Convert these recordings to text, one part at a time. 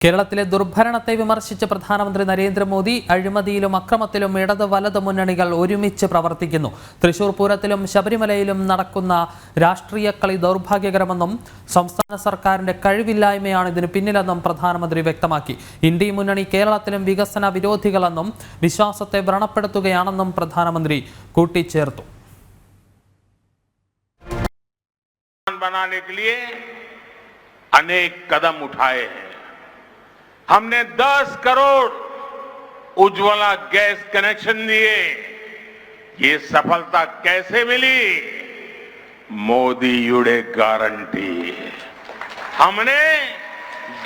കേരളത്തിലെ ദുർഭരണത്തെ വിമർശിച്ച പ്രധാനമന്ത്രി നരേന്ദ്രമോദി അഴിമതിയിലും അക്രമത്തിലും ഇടത് വലത് മുന്നണികൾ ഒരുമിച്ച് പ്രവർത്തിക്കുന്നു തൃശൂർ പൂരത്തിലും ശബരിമലയിലും നടക്കുന്ന രാഷ്ട്രീയ കളി ദൗർഭാഗ്യകരമെന്നും സംസ്ഥാന സർക്കാരിന്റെ കഴിവില്ലായ്മയാണ് ഇതിന് പിന്നിലെന്നും പ്രധാനമന്ത്രി വ്യക്തമാക്കി ഇന്ത്യ മുന്നണി കേരളത്തിലും വികസന വിരോധികളെന്നും വിശ്വാസത്തെ വ്രണപ്പെടുത്തുകയാണെന്നും പ്രധാനമന്ത്രി കൂട്ടിച്ചേർത്തു बनाने के लिए अनेक कदम उठाए हैं हमने 10 करोड़ उज्ज्वला गैस कनेक्शन दिए। ये सफलता कैसे मिली? मोदी युड़े गारंटी। हमने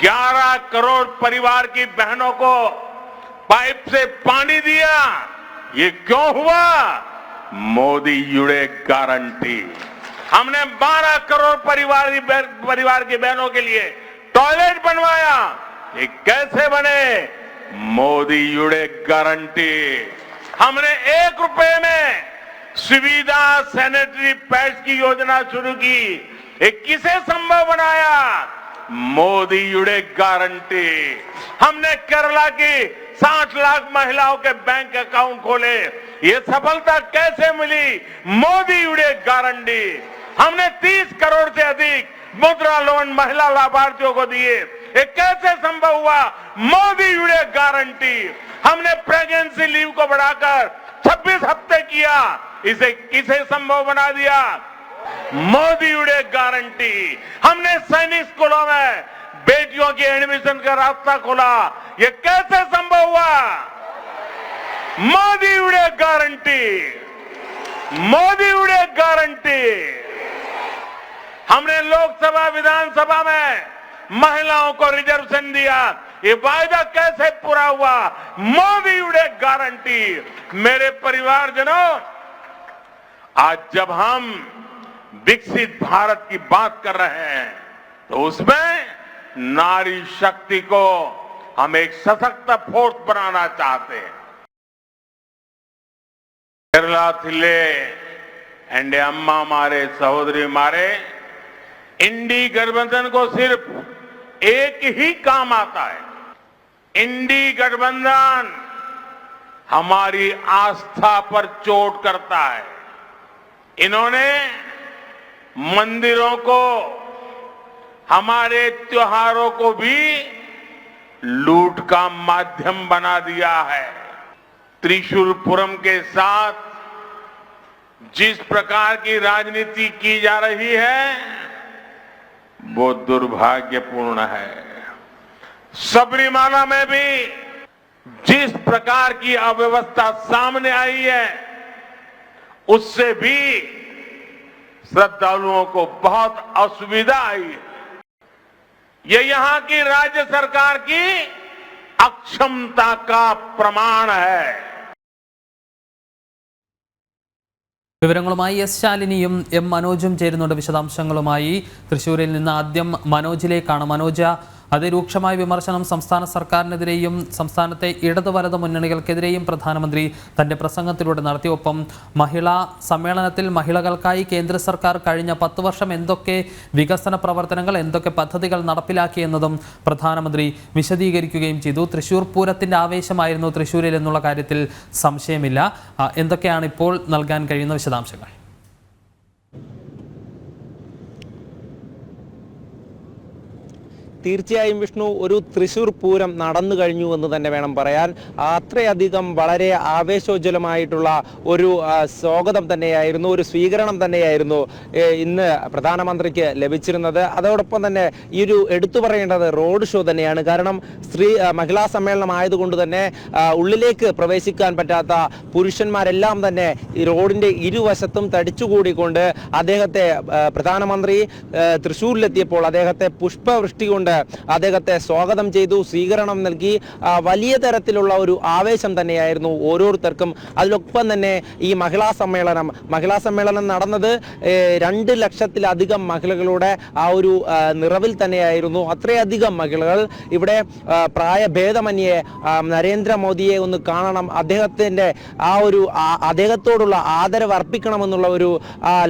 11 करोड़ परिवार की बहनों को पाइप से पानी दिया। ये क्यों हुआ? मोदी युड़े गारंटी। हमने 12 करोड़ परिवार परिवार की बहनों के लिए टॉयलेट बनवाया। ये कैसे बने? मोदी युड़े गारंटी हमने एक रुपए में सुविधा सैनिटरी पैड्स की योजना शुरू की। ये किसे संभव बनाया? मोदी युड़े गारंटी हमने केरला की 60 लाख महिलाओं के बैंक अकाउंट खोले। ये सफलता कैसे मिली? मोदी युड़े गारंटी हमने 30 करोड़ से अधिक मुद्रा लोन महिला लाभार्थियों को दिए। ये कैसे संभव हुआ? मोदी युड़े गारंटी। हमने प्रेगनेंसी लीव को बढ़ाकर 26 हफ़्ते किया। इसे किसे संभव बना दिया? मोदी युड़े गारंटी। हमने सैनिक स्कूलों में बेटियों के एडमिशन का रास्ता खोला। ये कैसे संभव हुआ? मोदी युड़े गारंटी। मोदी युड़े गारंटी। हमने लोकसभा, विधानसभा में महिलाओं को रिजर्वेशन दिया। ये वायदा कैसे पूरा हुआ? मोदी उड़े गारंटी मेरे परिवारजनों, आज जब हम विकसित भारत की बात कर रहे हैं तो उसमें नारी शक्ति को हम एक सशक्त फोर्स बनाना चाहते हैं। केरला थिले एंडे अम्मा मारे, सहोदरी मारे, इंडी गठबंधन को सिर्फ़ एक ही काम आता है। इंडी गठबंधन हमारी आस्था पर चोट करता है। इन्होंने मंदिरों को, हमारे त्योहारों को भी लूट का माध्यम बना दिया है। त्रिशूलपुरम के साथ जिस प्रकार की राजनीति की जा रही है वो दुर्भाग्यपूर्ण है। सबरीमाला में भी जिस प्रकार की अव्यवस्था सामने आई है, उससे भी श्रद्धालुओं को बहुत असुविधा आई है। ये यहाँ की राज्य सरकार की अक्षमता का प्रमाण है। വിവരങ്ങളുമായി എസ് ശാലിനിയും എം മനോജും ചേരുന്നുണ്ട് വിശദാംശങ്ങളുമായി. തൃശ്ശൂരിൽ നിന്ന് ആദ്യം മനോജിലേക്കാണ്. മനോജ അതിരൂക്ഷമായ വിമർശനം സംസ്ഥാന സർക്കാരിനെതിരെയും സംസ്ഥാനത്തെ ഇടത് വലത് മുന്നണികൾക്കെതിരെയും പ്രധാനമന്ത്രി തന്റെ പ്രസംഗത്തിലൂടെ നടത്തിയൊപ്പം മഹിളാ സമ്മേളനത്തിൽ മഹിളകൾക്കായി കേന്ദ്ര സർക്കാർ കഴിഞ്ഞ പത്ത് വർഷം എന്തൊക്കെ വികസന പ്രവർത്തനങ്ങൾ എന്തൊക്കെ പദ്ധതികൾ നടപ്പിലാക്കിയെന്നതും പ്രധാനമന്ത്രി വിശദീകരിക്കുകയും ചെയ്തു. തൃശൂർ പൂരത്തിന്റെ ആവേശമായിരുന്നു തൃശൂരിൽ എന്നുള്ള കാര്യത്തിൽ സംശയമില്ല. എന്തൊക്കെയാണ് ഇപ്പോൾ നൽകാൻ കഴിയുന്ന വിശദാംശങ്ങൾ? തീർച്ചയായും വിഷ്ണു ഒരു തൃശൂർ പൂരം നടന്നു കഴിഞ്ഞു എന്ന് തന്നെ വേണം പറയാൻ. അത്രയധികം വളരെ ആവേശോജ്വലമായിട്ടുള്ള ഒരു സ്വാഗതം തന്നെയായിരുന്നു ഒരു സ്വീകരണം തന്നെയായിരുന്നു ഇന്ന് പ്രധാനമന്ത്രിക്ക് ലഭിച്ചിരുന്നത്. അതോടൊപ്പം തന്നെ ഈ ഒരു എടുത്തു പറയേണ്ടത് റോഡ് ഷോ തന്നെയാണ്. കാരണം സ്ത്രീ മഹിളാ സമ്മേളനം ആയതുകൊണ്ട് തന്നെ ഉള്ളിലേക്ക് പ്രവേശിക്കാൻ പറ്റാത്ത പുരുഷന്മാരെല്ലാം തന്നെ ഈ റോഡിന്റെ ഇരുവശത്തും തടിച്ചുകൂടിക്കൊണ്ട് അദ്ദേഹത്തെ പ്രധാനമന്ത്രി തൃശ്ശൂരിലെത്തിയപ്പോൾ അദ്ദേഹത്തെ പുഷ്പവൃഷ്ടി കൊണ്ട് അദ്ദേഹത്തെ സ്വാഗതം ചെയ്തു സ്വീകരണം നൽകി. വലിയ തരത്തിലുള്ള ഒരു ആവേശം തന്നെയായിരുന്നു ഓരോരുത്തർക്കും. അതിലൊപ്പം തന്നെ ഈ മഹിളാ സമ്മേളനം. മഹിളാ സമ്മേളനം നടന്നത് രണ്ട് ലക്ഷത്തിലധികം മഹിളകളുടെ ആ ഒരു നിറവിൽ തന്നെയായിരുന്നു. അത്രയധികം മഹിളകൾ ഇവിടെ പ്രായഭേദമന്യെ നരേന്ദ്രമോദിയെ ഒന്ന് കാണണം. അദ്ദേഹത്തിന്റെ ആ ഒരു അദ്ദേഹത്തോടുള്ള ആദരവ് അർപ്പിക്കണമെന്നുള്ള ഒരു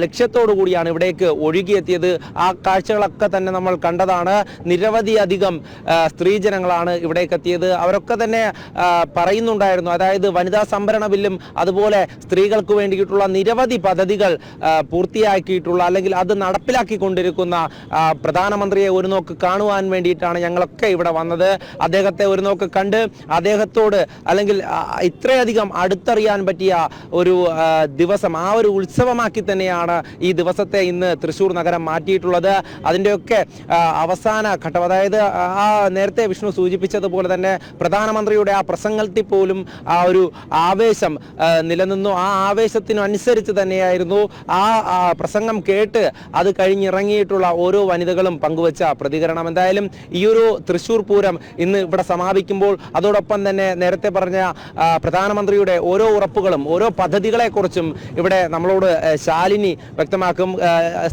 ലക്ഷ്യത്തോടു കൂടിയാണ് ഇവിടേക്ക് ഒഴുകിയെത്തിയത്. ആ കാഴ്ചകളൊക്കെ തന്നെ നമ്മൾ കണ്ടതാണ്. നിരവധി നിരവധി അധികം സ്ത്രീ സ്ത്രീജനങ്ങളാണ് ഇവിടേക്ക് എത്തിയത്. അവരൊക്കെ തന്നെ പറയുന്നുണ്ടായിരുന്നു. അതായത് വനിതാ സംവരണ ബില്ലും അതുപോലെ സ്ത്രീകൾക്ക് വേണ്ടിയിട്ടുള്ള നിരവധി പദ്ധതികൾ പൂർത്തിയാക്കിയിട്ടുള്ള അല്ലെങ്കിൽ അത് നടപ്പിലാക്കിക്കൊണ്ടിരിക്കുന്ന പ്രധാനമന്ത്രിയെ ഒരു നോക്ക് കാണുവാൻ വേണ്ടിയിട്ടാണ് ഞങ്ങളൊക്കെ ഇവിടെ വന്നത്. അദ്ദേഹത്തെ ഒരു നോക്ക് കണ്ട് അദ്ദേഹത്തോട് അല്ലെങ്കിൽ ഇത്രയധികം അടുത്തറിയാൻ പറ്റിയ ഒരു ദിവസം ആ ഒരു ഉത്സവമാക്കി തന്നെയാണ് ഈ ദിവസത്തെ ഇന്ന് തൃശ്ശൂർ നഗരം മാറ്റിയിട്ടുള്ളത്. അതിന്റെയൊക്കെ അവസാന ഘട്ടം അതായത് ആ നേരത്തെ വിഷ്ണു സൂചിപ്പിച്ചതുപോലെ തന്നെ പ്രധാനമന്ത്രിയുടെ ആ പ്രസംഗത്തിൽ പോലും ആ ഒരു ആവേശം നിലനിന്നു. ആ ആവേശത്തിനനുസരിച്ച് തന്നെയായിരുന്നു ആ പ്രസംഗം കേട്ട് അത് കഴിഞ്ഞിറങ്ങിയിട്ടുള്ള ഓരോ വനിതകളും പങ്കുവച്ച പ്രതികരണം. എന്തായാലും ഈ ഒരു തൃശ്ശൂർ പൂരം ഇന്ന് ഇവിടെ സമാപിക്കുമ്പോൾ അതോടൊപ്പം തന്നെ നേരത്തെ പറഞ്ഞ പ്രധാനമന്ത്രിയുടെ ഓരോ ഉറപ്പുകളും ഓരോ പദ്ധതികളെക്കുറിച്ചും ഇവിടെ നമ്മളോട് ശാലിനി വ്യക്തമാക്കും.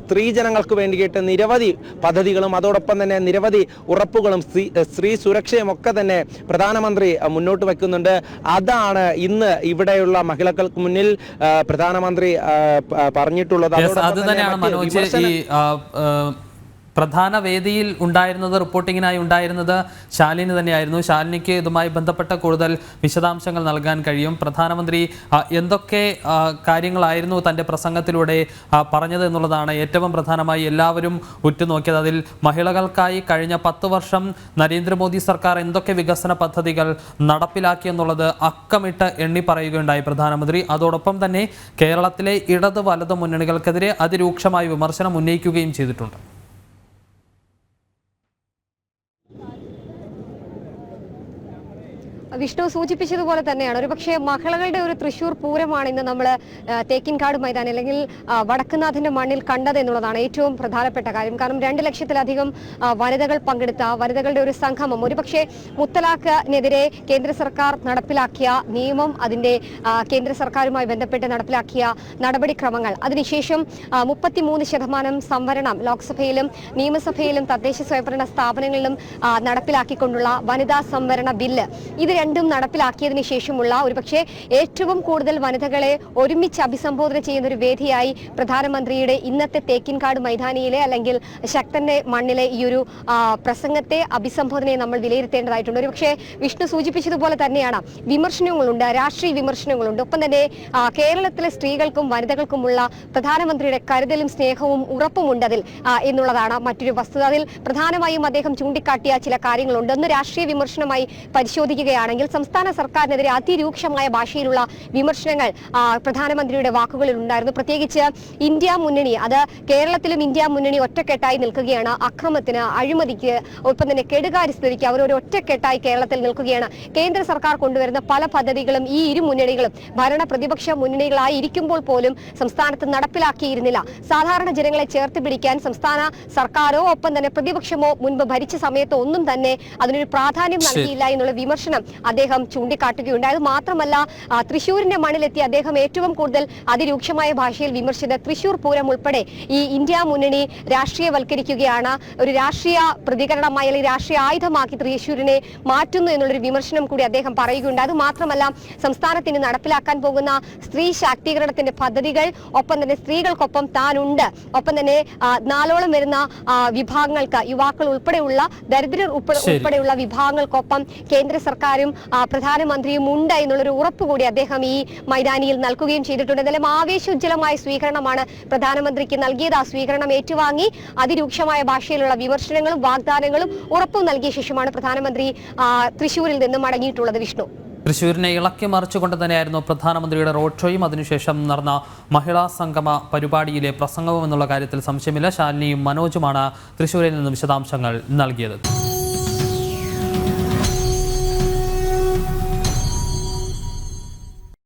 സ്ത്രീ സ്ത്രീജനങ്ങൾക്ക് വേണ്ടിയിട്ട് നിരവധി പദ്ധതികളും അതോടൊപ്പം തന്നെ നിരവധി ഉറപ്പുകളും സ്ത്രീ സ്ത്രീ സുരക്ഷയും ഒക്കെ തന്നെ പ്രധാനമന്ത്രി മുന്നോട്ട് വെക്കുന്നുണ്ട്. അതാണ് ഇന്ന് ഇവിടെയുള്ള മഹിളകൾക്ക് മുന്നിൽ പ്രധാനമന്ത്രി പറഞ്ഞിട്ടുള്ളത്. അത് തന്നെയാണ് മനോജ് ഈ പ്രധാന വേദിയിൽ ഉണ്ടായിരുന്നത് റിപ്പോർട്ടിങ്ങിനായി ഉണ്ടായിരുന്നത് ശാലിനി തന്നെയായിരുന്നു. ശാലിനിക്ക് ഇതുമായി ബന്ധപ്പെട്ട കൂടുതൽ വിശദാംശങ്ങൾ നൽകാൻ കഴിയും. പ്രധാനമന്ത്രി എന്തൊക്കെ കാര്യങ്ങളായിരുന്നു തന്റെ പ്രസംഗത്തിലൂടെ പറഞ്ഞത് എന്നുള്ളതാണ് ഏറ്റവും പ്രധാനമായി എല്ലാവരും ഉറ്റുനോക്കിയത്. അതിൽ മഹിളകൾക്കായി കഴിഞ്ഞ പത്ത് വർഷം നരേന്ദ്രമോദി സർക്കാർ എന്തൊക്കെ വികസന പദ്ധതികൾ നടപ്പിലാക്കി എന്നുള്ളത് അക്കമിട്ട് എണ്ണി പറയുകയുണ്ടായി പ്രധാനമന്ത്രി. അതോടൊപ്പം തന്നെ കേരളത്തിലെ ഇടത് വലത് മുന്നണികൾക്കെതിരെ അതിരൂക്ഷമായ വിമർശനം ഉന്നയിക്കുകയും ചെയ്തിട്ടുണ്ട്. വിഷ്ണു സൂചിപ്പിച്ചതുപോലെ തന്നെയാണ്. ഒരുപക്ഷെ മഹളകളുടെ ഒരു തൃശൂർ പൂരമാണ് ഇന്ന് നമ്മൾ തേക്കിൻകാട് മൈതാനം അല്ലെങ്കിൽ വടക്കുനാഥന്റെ മണ്ണിൽ കണ്ടത് എന്നുള്ളതാണ് ഏറ്റവും പ്രധാനപ്പെട്ട കാര്യം. കാരണം രണ്ട് ലക്ഷത്തിലധികം വനിതകൾ പങ്കെടുത്ത വനിതകളുടെ ഒരു സംഗമം. ഒരുപക്ഷെ മുത്തലാഖിനെതിരെ കേന്ദ്ര സർക്കാർ നടപ്പിലാക്കിയ നിയമം അതിന്റെ കേന്ദ്ര സർക്കാരുമായി ബന്ധപ്പെട്ട് നടപ്പിലാക്കിയ നടപടിക്രമങ്ങൾ. അതിനുശേഷം മുപ്പത്തിമൂന്ന് ശതമാനം സംവരണം ലോക്സഭയിലും നിയമസഭയിലും തദ്ദേശ സ്വയംഭരണ സ്ഥാപനങ്ങളിലും നടപ്പിലാക്കിക്കൊണ്ടുള്ള വനിതാ സംവരണ ബില്ല്. ഇത് രണ്ടും നടപ്പിലാക്കിയതിനു ശേഷമുള്ള ഒരുപക്ഷെ ഏറ്റവും കൂടുതൽ വനിതകളെ ഒരുമിച്ച് അഭിസംബോധന ചെയ്യുന്ന ഒരു വേദിയായി പ്രധാനമന്ത്രിയുടെ ഇന്നത്തെ തേക്കിൻകാട് മൈതാനിയിലെ അല്ലെങ്കിൽ ശക്തന്റെ മണ്ണിലെ ഈ ഒരു പ്രസംഗത്തെ അഭിസംബോധനയെ നമ്മൾ വിലയിരുത്തേണ്ടതായിട്ടുണ്ട്. ഒരുപക്ഷെ വിഷ്ണു സൂചിപ്പിച്ചതുപോലെ തന്നെയാണ് വിമർശനങ്ങളുണ്ട് രാഷ്ട്രീയ വിമർശനങ്ങളുണ്ട്. ഒപ്പം തന്നെ കേരളത്തിലെ സ്ത്രീകൾക്കും വനിതകൾക്കുമുള്ള പ്രധാനമന്ത്രിയുടെ കരുതലും സ്നേഹവും ഉറപ്പുമുണ്ട് അതിൽ എന്നുള്ളതാണ് മറ്റൊരു വസ്തുത. അതിൽ പ്രധാനമായും അദ്ദേഹം ചൂണ്ടിക്കാട്ടിയ ചില കാര്യങ്ങളുണ്ട്. ഒന്ന് രാഷ്ട്രീയ വിമർശനമായി പരിശോധിക്കുകയാണെങ്കിൽ സംസ്ഥാന സർക്കാരിനെതിരെ അതിരൂക്ഷമായ ഭാഷയിലുള്ള വിമർശനങ്ങൾ പ്രധാനമന്ത്രിയുടെ വാക്കുകളിൽ ഉണ്ടായിരുന്നു. പ്രത്യേകിച്ച് ഇന്ത്യ മുന്നണി അത് കേരളത്തിലും ഇന്ത്യ മുന്നണി ഒറ്റക്കെട്ടായി നിൽക്കുകയാണ്. അക്രമത്തിന് അഴിമതിക്ക് ഒപ്പം തന്നെ കെടുകാര്യസ്ഥിതിക്ക് അവർ ഒരു ഒറ്റക്കെട്ടായി കേരളത്തിൽ നിൽക്കുകയാണ്. കേന്ദ്ര സർക്കാർ കൊണ്ടുവരുന്ന പല പദ്ധതികളും ഈ ഇരു മുന്നണികളും ഭരണ പ്രതിപക്ഷ മുന്നണികളായി ഇരിക്കുമ്പോൾ പോലും സംസ്ഥാനത്ത് നടപ്പിലാക്കിയിരുന്നില്ല. സാധാരണ ജനങ്ങളെ ചേർത്ത് പിടിക്കാൻ സംസ്ഥാന സർക്കാരോ ഒപ്പം തന്നെ പ്രതിപക്ഷമോ മുൻപ് ഭരിച്ച സമയത്ത് ഒന്നും തന്നെ അതിനൊരു പ്രാധാന്യം നൽകിയില്ല എന്നുള്ള വിമർശനം അദ്ദേഹം ചൂണ്ടിക്കാട്ടുകയുണ്ടായി. അത് മാത്രമല്ല തൃശൂരിന്റെ മണ്ണിലെത്തി അദ്ദേഹം ഏറ്റവും കൂടുതൽ അതിരൂക്ഷമായ ഭാഷയിൽ വിമർശിച്ചത് തൃശൂർ പൂരം ഉൾപ്പെടെ ഈ ഇന്ത്യ മുന്നണി രാഷ്ട്രീയവൽക്കരിക്കുകയാണ്. ഒരു രാഷ്ട്രീയ പ്രതികരണമായി അല്ലെങ്കിൽ രാഷ്ട്രീയ ആയുധമാക്കി തൃശൂരിനെ മാറ്റുന്നു എന്നുള്ളൊരു വിമർശനം കൂടി അദ്ദേഹം പറയുകയുണ്ട് അത് മാത്രമല്ല സംസ്ഥാനത്തിന് നടപ്പിലാക്കാൻ പോകുന്ന സ്ത്രീ ശാക്തീകരണത്തിന്റെ പദ്ധതികൾ ഒപ്പം തന്നെ സ്ത്രീകൾക്കൊപ്പം താനുണ്ട്. ഒപ്പം തന്നെ നാലോളം വരുന്ന വിഭാഗങ്ങൾക്ക് യുവാക്കൾ ഉൾപ്പെടെയുള്ള ദരിദ്രർ ഉൾപ്പെടെ ഉൾപ്പെടെയുള്ള വിഭാഗങ്ങൾക്കൊപ്പം കേന്ദ്ര സർക്കാരും ആ, പ്രധാനമന്ത്രിയും ഉണ്ട് എന്നുള്ളൊരു ഉറപ്പ് കൂടി അദ്ദേഹം ഈ മൈതാനിയിൽ നൽകുകയും ചെയ്തിട്ടുണ്ട്. എന്തായാലും ആവേശോജ്ജലമായ സ്വീകരണമാണ് പ്രധാനമന്ത്രിക്ക് നൽകിയത്. ആ സ്വീകരണം ഏറ്റുവാങ്ങി അതിരൂക്ഷമായ ഭാഷയിലുള്ള വിമർശനങ്ങളും വാഗ്ദാനങ്ങളും ഉറപ്പും നൽകിയ ശേഷമാണ് പ്രധാനമന്ത്രി തൃശൂരിൽ നിന്ന് മടങ്ങിയിട്ടുള്ളത്. വിഷ്ണു. തൃശൂരിനെ ഇളക്കി മറിച്ചുകൊണ്ട് തന്നെയായിരുന്നു പ്രധാനമന്ത്രിയുടെ റോഡ് ഷോയും. അതിനുശേഷം നടന്ന മഹിളാ സംഗമ പരിപാടിയിലെ പ്രസംഗവും എന്നുള്ള കാര്യത്തിൽ സംശയമില്ല. ശാലിനിയും മനോജുമാണ് തൃശൂരിൽ നിന്ന് വിശദാംശങ്ങൾ നൽകിയത്.